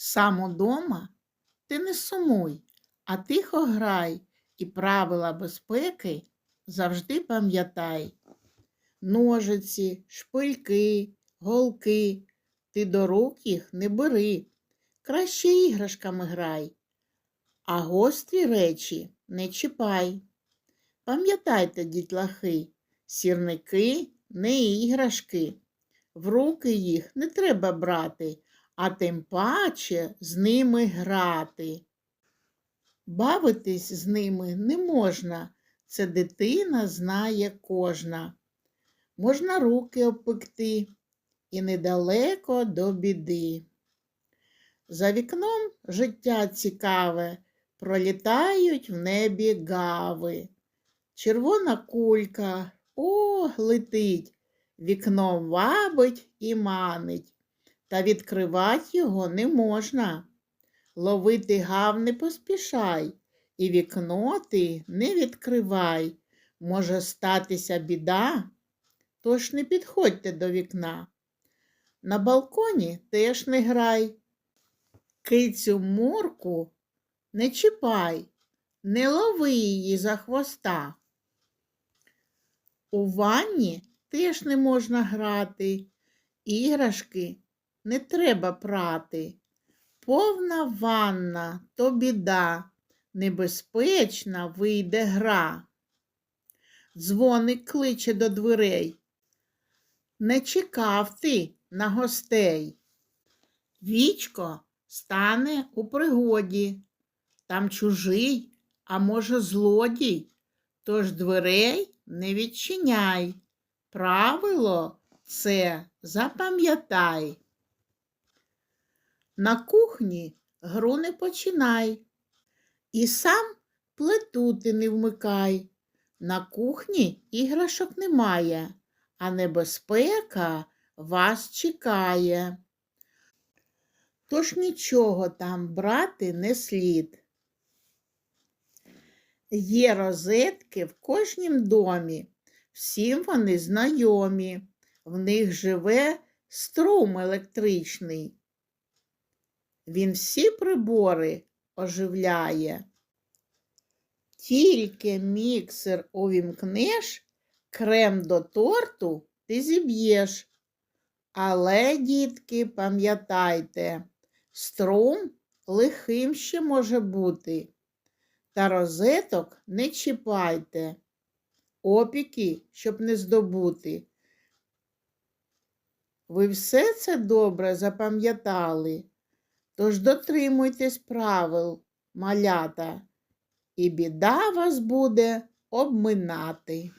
Сам удома ти не сумуй, а тихо грай і правила безпеки завжди пам'ятай. Ножиці, шпильки, голки, ти до рук їх не бери, краще іграшками грай, а гострі речі не чіпай. Пам'ятайте, дітлахи, сірники не іграшки. В руки їх не треба брати, а тим паче з ними грати. Бавитись з ними не можна, це дитина знає кожна. Можна руки обпекти і недалеко до біди. За вікном життя цікаве, пролітають в небі гави. Червона кулька, о, летить, вікном вабить і манить, та відкривати його не можна. Ловити гав не поспішай, і вікно ти не відкривай. Може статися біда, тож не підходьте до вікна. На балконі теж не грай. Кицю мурку не чіпай, не лови її за хвоста. У ванні теж не можна грати, іграшки не треба прати. Повна ванна то біда, небезпечна вийде гра. Дзвоник кличе до дверей. Не чекав ти на гостей. Вічко стане у пригоді. Там чужий, а може, злодій, тож дверей не відчиняй. Правило це запам'ятай. На кухні гру не починай. І сам плиту ти не вмикай. На кухні іграшок немає, а небезпека вас чекає. Тож нічого там брати не слід. Є розетки в кожнім домі, всім вони знайомі, в них живе струм електричний. Він всі прибори оживляє. Тільки міксер увімкнеш, крем до торту ти зіб'єш. Але, дітки, пам'ятайте, струм лихим ще може бути. Та розеток не чіпайте, опіки, щоб не здобути. Ви все це добре запам'ятали, тож дотримуйтесь правил, малята, і біда вас буде обминати.